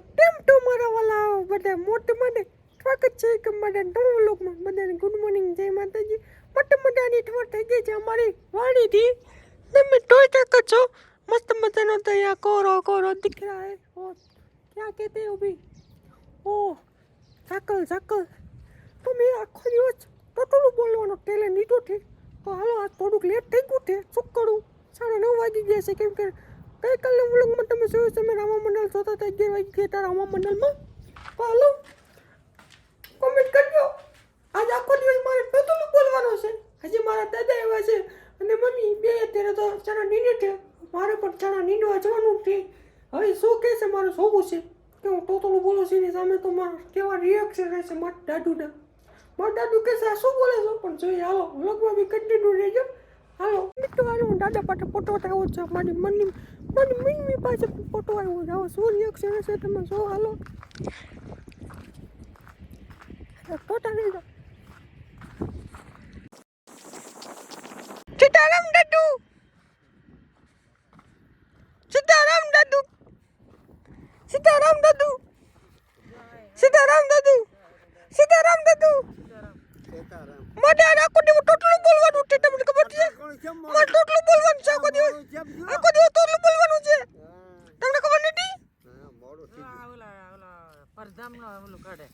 કેમ તો મારા વાલા બધા મોટ મને સ્વાગત છે કે લોકમાં બધાને ગુડ મોર્નિંગ જય માતાજી. મોટ મોટાની ઠોર થઈ ગઈ છે અમારી વાણીથી તમે ટોય ટક છો, મસ્ત મજાનો તૈયાર કોરો કોરો દીખ રહા ઓ, ક્યાં કહેતે હો ભી ઓ, સાકલ સાકલ. તમે આખો દિવસ ટોટલું બોલવાનો ટેલેન્ટ લીધો છે. તો હાલો, આજ થોડુંક લેટ થઈ ગયું છે. શું સાડા નવ વાગી ગયા છે, કેમ કે ગઈકાલના વ્લોગમાં તમે જોયું તમે રામા મંડળ જોતા હતા અગિયાર વાગી ગયા હતા રામા મંડળમાં હાલો કોમેન્ટ કરજો. આજ આખો દિવસ મારે બધું બોલવાનો છે. હજી મારા દાદા એવા છે અને મમ્મી બે અત્યારે તો ચણા નીંદે છે. મારે પણ ચણા નીંડવા જવાનું છે. હવે શું કહે છે, મારું જોવું છે. કે હું ટોટલું બોલું છું એની સામે તો મારા કેવા રિએક્શન રહેશે મારા દાદુના. મારા દાદુ કહે આ શું બોલે છો? પણ જોઈએ, હાલો વ્લોગમાં બી કન્ટિન્યુ રહેજો. હાલો, મિત્રો, હાલો, હું દાદા પાસે ફોટો આવ્યો છું. મારી મમ્મી મારી મમ્મી પાસે ફોટો આવ્યો છે હવે શું રિએક્શન હશે તમે જો હાલો ફોટા લઈ જાઓ સીતારામ દાદુ સીતારામ દાદુ સીતારામ દાદુ સીતારામ દાદુ સીતારામ દાદુ મારે આ આખો દિવસ ટોટલું બોલવાનું છે તમને ખબર છે મારે ટોટલું બોલવાનું છે આખો દિવસ આખો દિવસ ટોટલું બોલવાનું છે તમને ખબર નથી આ ઓલા ઓલા પરધામનો ઓલું કાઢે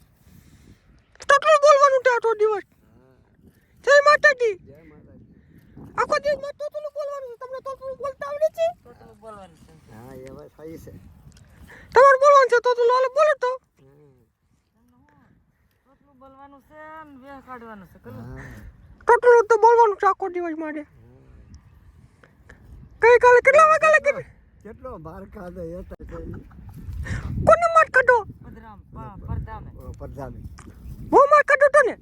ટોટલું બોલવાનું છે આખો દિવસ જય માતાજી આખો દિવસ મારે ટોટલું બોલવાનું છે તમને ટોટલું બોલતા આવડે છે ટોટલું બોલવાનું છે તમારે બોલવાનું છે ટોટલું હાલો બોલો તો ટોટલું બોલવાનું છે ને વેહ કાઢવાનું છે કલું. તો બોલવાનું છે આખો દિવસ મારે. કઈ કાલે કેટલા વાગે લાગે કેટલો? માર કાઢે એ તો કોને માર કાઢો? પધરામ પા- પરધામે. પ્રધાન હું માર કાઢો તો ને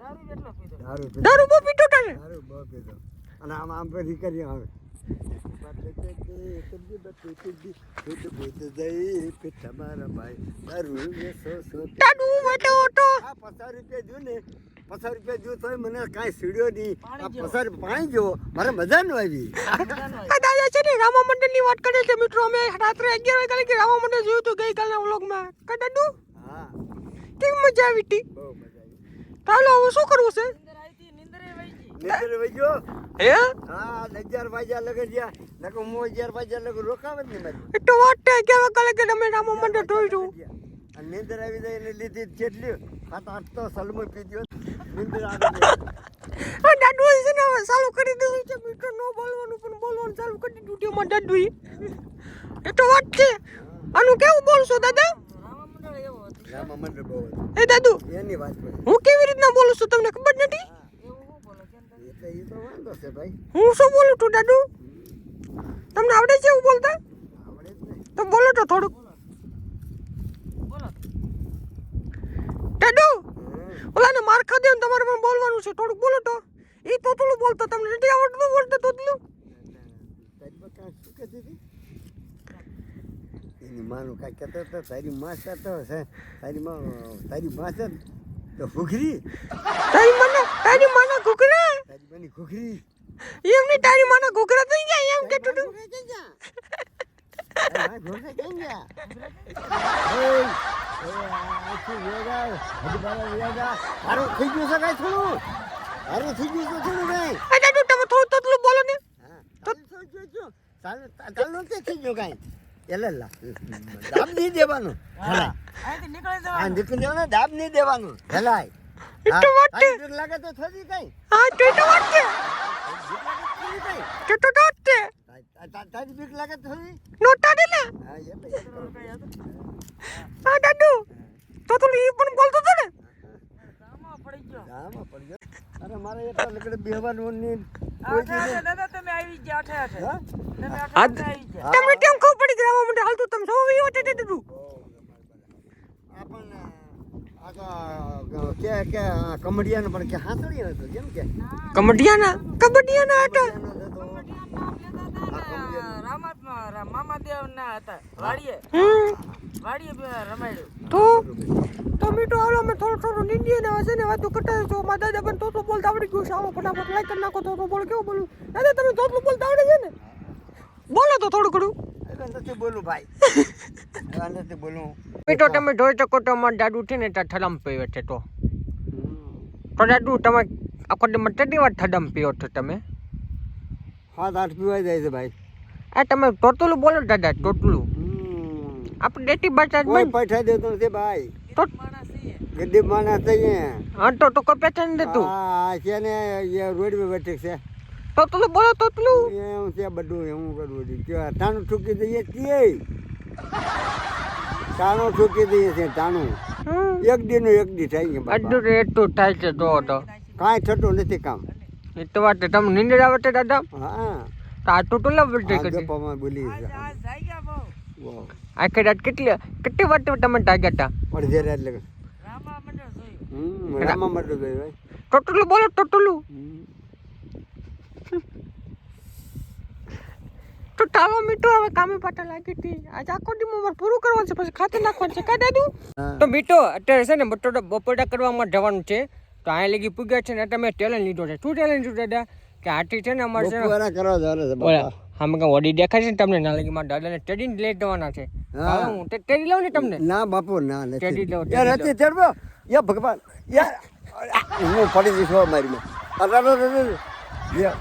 દારૂ કેટલો પીધો? દારૂ બહુ પીતો તો ને દારૂ બહુ પીધો. અને આમ આમ કરી કરી આવે. મને કાંઈ સીડ્યો નહીં. પાણી આ જેવો. પાણી જો મારે મજા ન આવી. આ દાદા છે ને રામા મંડળની વાત કરે છે મિત્રો. અમે રાત્રે અગિયાર વાગે કે રામા મંડળ જોયું હતું ગઈકાલના વ્લોગમાં. કા દાદુ? હા. કેવી મજા આવી હતી? બહુ મજા આવી. ચાલો હવે શું કરવું છે? નીંદર વજો હે? હા અગિયાર વાજા લગન જ્યાં નકર હું અગિયાર વાગ્યા લગન રોકાવ જ નહીં મારી તો વાત છે અગિયાર વાગે કે અમે રામા જોયું હતું અને નીંદર આવી જાય ને લીધી જેટલી સાત તો તો સલમો પીધો નીંદર આવી આ દાદુ છે ને ચાલુ કરી દીધું છે. મીઠો ન બોલવાનું પણ બોલવાનું ચાલુ કરી દીધું છે અમારા દાદુ એ તો વાત છે. આનું કેવું બોલશો દાદા? રામા મંડળ એવો હતું. રામા મંડળ બહુ. એ દાદુ એની વાત હું કેવી રીતના બોલું છું તમને ખબર નથી? હું શું બોલું છું દાદુ? તમને આવડે છે એવું બોલતા? આવડે જ નહીં. તો બોલો તો થોડુંક. બોલો. દાદુ. ઓલાને મારખા દેવ ને તમારે પણ બોલવાનું છે થોડુંક બોલો તો. એ તોતલું બોલતો તમને નથી આવડતું બોલતો તોતલું? એની માનું કાંઈ કહેતો હતો તારી માં કહેતો તો છે તારી માં તારી માં છે તો ઘૂઘરી તારી મને તારી માના ઘૂઘરા? માની ઘૂઘરી એમ નહીં તારી મને ઘૂઘરા થઈ ગયા? એમ કેતું ગયા. હારું થઈ ગયું છે કાંઈ થોડું? હારું થઈ ગયું છે થોડું કાંઈ? તમે થોડું તોતલું બોલો ને. ચાલ- ચાલ થઈ ગયું કાંઈ. એટલે લા- દાબ નહીં દેવાનું. નીકળી જવાનું, દાબ નહીં દેવાનું. હેલાય. એ તો હા, વાત છે. તારી બીક લાગે તો થોડી કાંઈ. હા તો એ તો વાત છે બીક લાગે તો. તો તો તા- તા- તારી બીક લાગે તો થોડી નોટા દે ને હા, એટલે એ તો દાદુ એ પણ બોલતો હતો ને પડી ગયો આમાં પડી ગયો. અરે મારે એટલા લગડે બેહવાનું ને દાદા તમે આવી ગયા આઠે આઠે હા? તમે કેમ ખબર પડી ગયા રામા મંડળ હાલતું તમે સૌ વી વટે દીધું તો કે પણ કે હાંસળી હતો કેમ કે? કબડ્ડિયાના કબડ્ડિયાના હતા? રામાત્મા મામાદેવ ના હતા વાડીએ વાડીએ રમાડ્યું તો તમે તો હાલો અમે થોડું થોડું નીંદીએ ને હશે ને વાતો કરતા છો. મારા દાદા પણ તોતલું બોલતા આવડી ગયું છે. આવો ફટાફટ લાઈક કરી નાખો તો બોલ કેવું બોલું? દાદા તમે તોતલું બોલતા આવડે છે ને? બોલો તો થોડું ઘણું. નથી બોલું ભાઈ? હવે નથી રીતે બોલું. મીઠો તમે જોઈ શકો તો અમારા દાદુ છે ને ત્યાં થડમ પીવે છે તો. તો દાદુ તમે આખો દિવસ કેટલી વાર થડમ પીવો છો તમે? હાથ આઠ પીવાઈ જાય છે ભાઈ. આ તમે ટોટલું બોલો દાદા ટોટલું. આપણે દેતી ભાષા જ કોઈ બોલ. પૈસા દેતો નથી ભાઈ. તો ગરીબ માણસ છે હા તો તો કોઈ પેટર્ન દેતું. આ છે ને એ રોડ પર બેઠક છે. ટોટલું બોલો ટોટલું એમ છે બધું એવું કરવું છે. કે તાણું ઠૂકી દઈએ છીએ? તાણું ઠૂકી દઈએ છીએ તાણું. એક દી નું એક દી થાય છે. અડધું એટલું થાય છે તો તો. કાંઈ થતું નથી કામ. એ તો વાત. તમે નીંદર આવે છે દાદા? હા. તો આ ટોટલ બોલતે કે બોલી આખી રાત કેટલી કેટલી વાત તમે ટાગ્યા હતા? અડધી રાત લગ રામા મંડળ જોયું. હમ રામા માટે જોયું ભાઈ ટોટલું બોલો ટોટલું તો મીઠો હવે કામે પાટા લાગી હતી આજે આખો દી મારે પૂરું કરવાનું છે પછી ખાતે નાખવાનું છે કા દાદુ તો મીઠો અત્યારે છે ને બટોડા બપોડા કરવામાં જવાનું છે તો આ લગી પૂગ્યા છે ને એટલે મેં ટેલેન્ટ લીધો છે શું ટેલેન્ટ લીધું દાદા કે આથી છે ને અમારે છે હા મેં વડી દેખાય છે ને તમને ના લાગી મારા દાદાને ટેડી લઈ જવાના છે હા. ટેડી લઉં ને તમને ના બાપુ ના ટેડી લઉં લો, યાર હતી ચડવો યા ભગવાન યાર હું પડી જઈશ મારી માં અરે, અરે, અરે, અરે. યા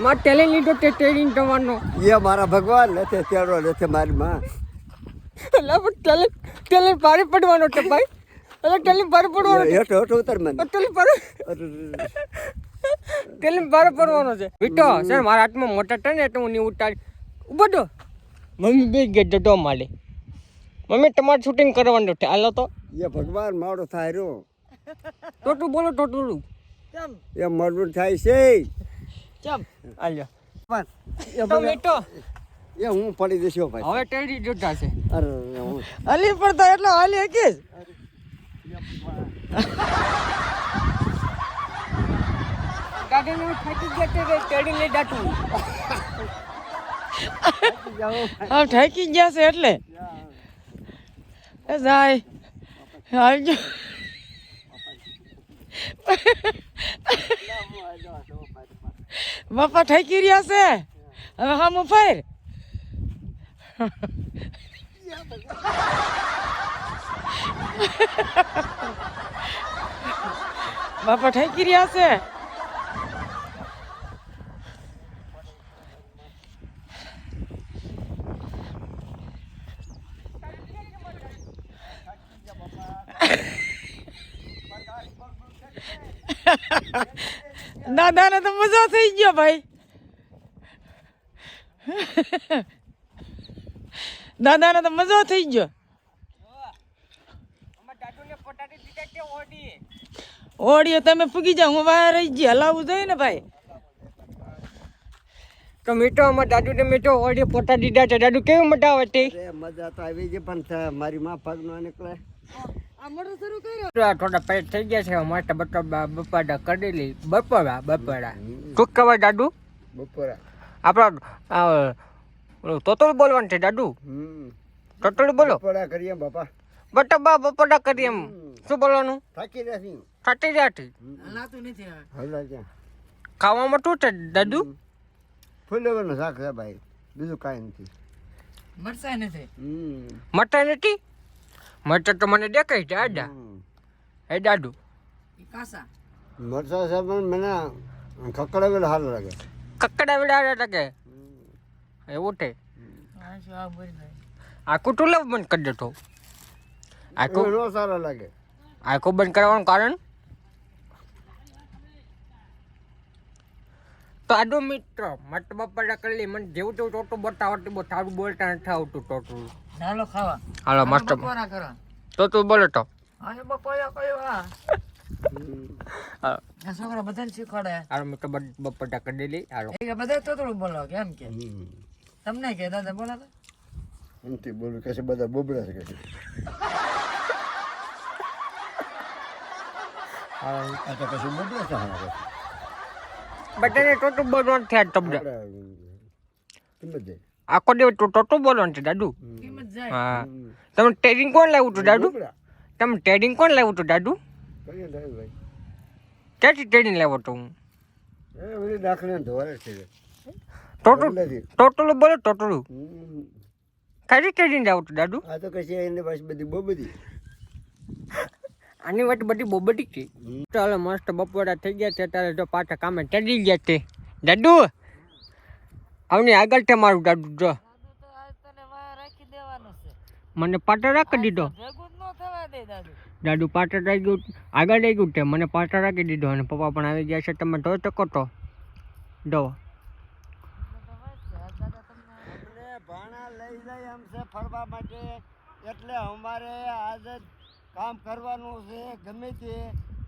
મારે ટેલેન્ટ લીધો તે ટ્રેનિંગ જવાનો એ મારા ભગવાન નથી ચડવો નથી મારી માં. એટલે પણ ટેલેન્ટ ટેલેન્ટ ભારે પડવાનો છે ભાઈ. એટલે ટેલેન્ટ ભારે પડવાનો છે. હેઠો હેઠો ઉતર મને. ટેલેન્ટ ભારે. ટેલેન્ટ ભારે પડવાનો છે. વિટો સર મારા હાથમાં મોટા છે ને એટલે હું નહીં ઉતારી ઊભો તો. મમ્મી બે ગેટ ડટો માલે. મમ્મી તમારે શૂટિંગ કરવાનું છે. હાલો તો. એ ભગવાન મારો થાય રહ્યો. ટોટું બોલો ટોટું કેમ? એ મરવું થાય છે. કેમ આલ્યો. પણ તો મીઠો. એ હું પડી દેશો ભાઈ. હવે ટેડી જોતા છે. અરે હું હલી પડતા એટલો હાલી હકીશ દાદાને નું ફાટી ગયા કે ટેડી લઈ જાતું. હા ઠાકી ગયા છે એટલે. એ જાય. આવજો. બાપા ઠાકી રહ્યા છે હવે હા હું ફેર બાપા ઠાકી રહ્યા છે દાદાને તો મજા થઈ ગયો ભાઈ. દાદાને તો મજા થઈ ગયો. ઓડિયો તમે ફૂગી જાઓ હું બહાર રહી ગઈ હલાવવું જોઈએ ને ભાઈ. તો મીઠો અમારા દાદુ ને મીઠો ઓડી પોતા દીધા છે. દાદુ કેવી મજા આવે તે મજા તો આવી ગઈ પણ મારી માં પગ નો નીકળે. થોડા પેટ થઈ ગયા છે. માટે બપોરા બપોરા કરેલી બપોરા બપોરા. શું કહેવાય દાદુ. બપોરા. આપણા તોતળ બોલવાનું છે દાદુ. હમ. બોલો. બપોરા કરીએ બાપા. બટબા બપોરા કરીએ એમ. શું બોલવાનું? થાકી સાચી જાતી. હલાતું નથી હવે. ખાવામાં શું છે દાદુ? ફૂલેવાનું શાક છે ભાઈ. બીજું કાંઈ નથી. નથી. હમ. નથી? મટા તો મને દેખાય છે આડા. હે દાદુ? કાસા મરચાં સાહેબ મને ખકડાવેલ સારું લાગે. કકડા વિડા લાગે? એવું છે આ શું આ બોરી ભાઈ. આખું ટુલવ બંધ કરી દેતો આખું એનો સારો લાગે. આખું બંધ કરવાનું કારણ? તો આડો મિત્ર મત બપડા કરી મને જેવું તેવું ટોટું બતાવતી બતાવું બોલતા નથી આવતું ટોટું. નાનો ખાવા. હાલો મસ્ત બપોરા કરો ટોટું બોલો તો અને બપોરા કયો આ હમ. હાલો આ છોકરા બધાને શીખવાડે હાલો મિત્ર બપોરા કરી દેલી હાલો એ કે બધા તો થોડું બોલો કેમ કે હમ. તમને કે દાદા બોલા તો એમથી બોલું કે છે બધા બોબડા છે કે છે હાલો આ તો કશું બોબડા છે હારા કશું. બધાને ટોટું બોલવાનું થયા તમને આપણે કિંમત જાય આખો દિવસ તો ટોટું બોલવાનું છે દાદુ કિંમત જાય હા હમ. તમે ટ્રેડિંગ કોણ લાવ્યું હતું દાદુ? તમે ટ્રેડિંગ કોણ લાવ્યું હતું દાદુ? ભાઈ. ક્યાંથી ટ્રેડિંગ લાવ્યો હતો હું? એ બધી દાખલા ધોવારે છે ટોટું નથી ટોટલું બોલો ટોટલું ખાલી ટ્રેડિંગ કરીને જાવ તો દાદુ? આ તો કશી એની પાસે બધી બહુ બધી આની વાત બધી બોબટી છે. ચાલો મસ્ત બપોરા થઈ ગયા છે ત્યારે જો પાછા કામે ચડી ગયા છે. દાદુ આવની આગળ છે મારું દાદુ જો દાદુ તો આજ તને વાયા રાખી દેવાનો છે મને પાટા રાખી દીધો. ભેગું જ ન થવા દે દાદુ. પાટા રાખી ગયું આગળ રહી ગયું તે મને પાટા રાખી દીધો અને પપ્પા પણ આવી ગયા છે તમે ધોઈ શકો તો. દો ભાણા લઈ જાય એમ છે ફરવા માટે. એટલે અમારે આજે કામ કરવાનું છે ગમે તે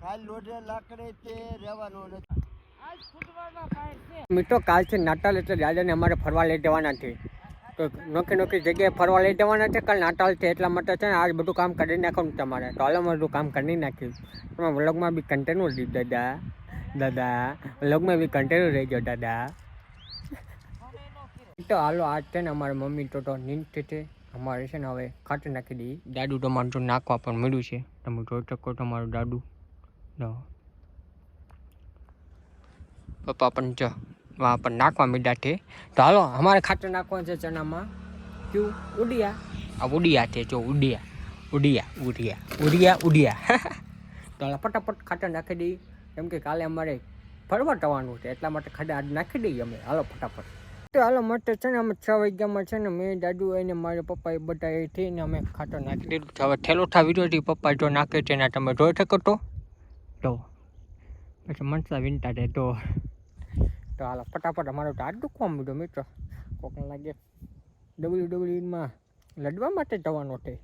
કાલ લોઢે લાકડે તે રહેવાનું નથી. મિત્રો કાલથી નાતાલ એટલે દાદાને અમારે ફરવા લઈ જવાના છે. તો નોખી નોખી જગ્યાએ ફરવા લઈ જવાના છે. કાલ નાતાલ છે એટલા માટે છે ને આજ બધું કામ કરી નાખવાનું તમારે. તો હાલ બધું કામ કરી નાખ્યું. તમે વ્લોગમાં બી કન્ટેન્યુ રહી દાદા. દાદા. વ્લોગમાં બી કન્ટેન્યુ રહી ગયો દાદા. તો હાલો, આજ છે ને અમારી મમ્મી તો તો નીંદ છે અમારે છે ને હવે ખાટી નાખી દઈએ. દાદુ તમારે તો નાખવા પણ મળ્યું છે. તમે જોઈ શકો તમારું દાદુ. પપ્પા પણ જો. પર નાખવા મીઠા છે. તો હાલો, અમારે ખાતર નાખવાનું છે ચણામાં. ક્યું? ઉડિયા. આ ઉડિયા છે, જો ઉડિયા. ઉડિયા ઉડિયા ઉડિયા ઉડિયા. તો હાલો, ફટાફટ ખાતર નાખી દઈએ. કેમ કે કાલે અમારે ફરવા જવાનું છે, એટલા માટે ખાતર આજ નાખી દઈએ અમે. હાલો, ફટાફટ. તો હાલો માટે છે ને અમે છ વાગ્યામાં છે ને, મેં દાદુ અને મારા પપ્પાએ બધા એ થઈને અમે ખાતર નાખી દીધું. હવે ઠા વિરોધી પપ્પા જો નાખે છે ને, તમે જોઈ શકો તો. તો, પછી મનસા વિનતા છે, તો. તો હાલો ફટાફટ અમારો તો હાથ દુખવા માંડ્યો મિત્રો. કોકને લાગે ડબલ્યુ ડબલ્યુમાં લડવા માટે જવાનો છે.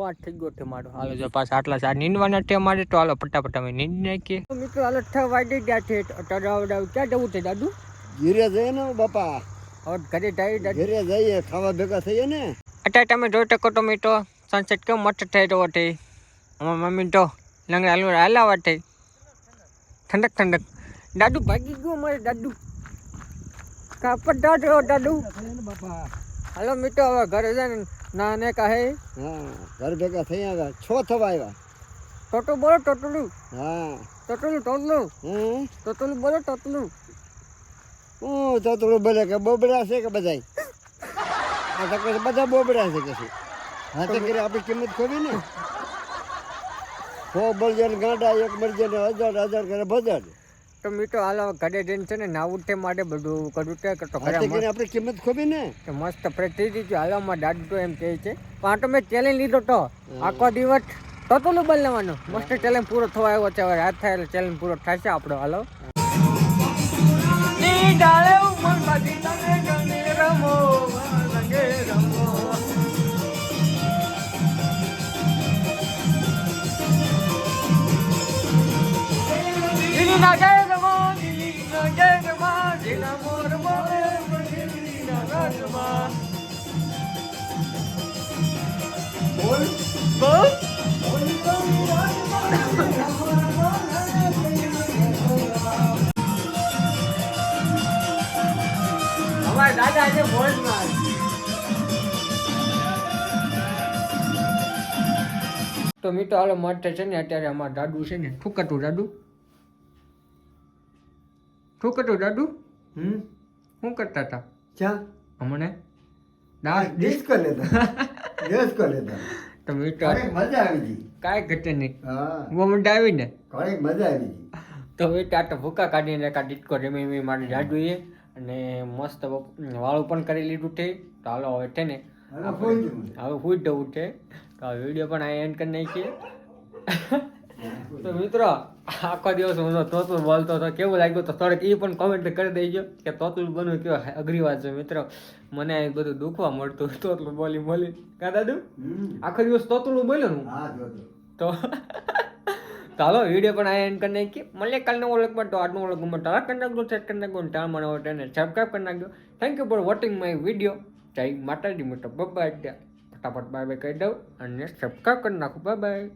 વાત થઈ ગયો છે મારો. હાલો જો પાછા આટલા સાર નીંદવાના છે અમારે તો હાલો ફટાફટ અમે નીંદ નાખીએ. મિત્રો હાલો છ વાગી ગયા છે. તળાવ ક્યાં જવું છે દાદુ? ઘીરે જઈએ ને બાપા. હવે ઘરે જઈ દાદુ. ઘરે જઈએ ખાવા ભેગા થઈએ ને. અત્યારે તમે જોઈ શકો તો મિત્રો સનસેટ કેમ મસ્ત થઈ રહ્યો છે. અમારા મમ્મી તો લંગડા હલવા હલાવા થઈ ઠંડક ઠંડક. દાદુ ભાગી ગયો મારે દાદુ કાપડ દાદુ દાદુ બાપા હાલો મિત્રો હવે ઘરે જઈને નાને કહે હા ઘર ભેગા થઈ આવ્યા છ થવા આવ્યા ટોટું બોલો ટોટલું હા ટોટલું ટોટલું હમ ટોટલું બોલો ટોટલું હું તો થોડું બોલે કે બોબડા છે કે બધાય આ તો કહે છે બધા બોબડા છે કે છે હા તો કરી આપણી કિંમત ખોવી ને સો બળજન ગાંડા એક બળજન હજાર હજાર કરે ભજન તો હાલો ઘરે જઈને છે ને નાવું તે માટે બધું કરું તે કરતો આપણી કિંમત ખોબી ને. કે મસ્ત ફ્રેશ થઈ હાલમાં દાદુ એમ કહે છે પણ આ તો મેં ચેલેન્જ લીધો તો. આખો દિવસ ટોટલું લેવાનું મસ્ત ચેલેન્જ પૂરો થવા આવ્યો છે હવે રાત થાય એટલે ચેલેન્જ પૂરો થશે આપણો હાલો. અમારા દાદા તો મિત્રો હાલો માટે છે ને અત્યારે અમારા દાદુ છે ને ઠુકટું દાદુ? ઠુકટું દાદુ? હમ? શું કરતા હતા? ચા હમણે? દાસ કર લેતા. ડિસ્કો લેતા. તો મિત્રો મજા આવી ગઈ કાંઈ ઘટે નહીં. હા. મોમેન્ટ આવીને? ઘણી મજા આવી ગઈ તો હવે આ તો ભૂકા કાઢીને કા ડિસ્કો રમી રમી મારી જાડુએ અને મસ્ત વાળું પણ કરી લીધું છે. તો હાલો હવે છે ને હવે છે. જવું છે. તો આ વીડિયો પણ આ એન્ડ કરી નાખીએ. તો મિત્રો આખો દિવસ હું તોતું બોલતો હતો. કેવું લાગ્યું તો થોડીક એ પણ કોમેન્ટ કરી દેજો કે તોતલું બનવું કયો અઘરી વાત છે મિત્રો. મને આ બધું દુખવા મળતું તોતલું બોલી બોલી. કા દાદુ? આખો દિવસ તોતલું બોલ્યો હું? તો ચાલો વીડિયો પણ આ એન્ડ કરી નાખીએ. મળીએ કાલનો ઓળખ પર તો આજનો ઓળખ ગમે તારા કરી નાખજો સેટ કરી નાખજો ટાળ મને તેને સબસ્ક્રાઈબ કરી નાખજો. Thank you for watching my video જય માતાજી મોટો બાય ફટાફટ બાય બાય કહી દઉં અને સબસ્ક્રાઈબ કરી નાખું. Bye bye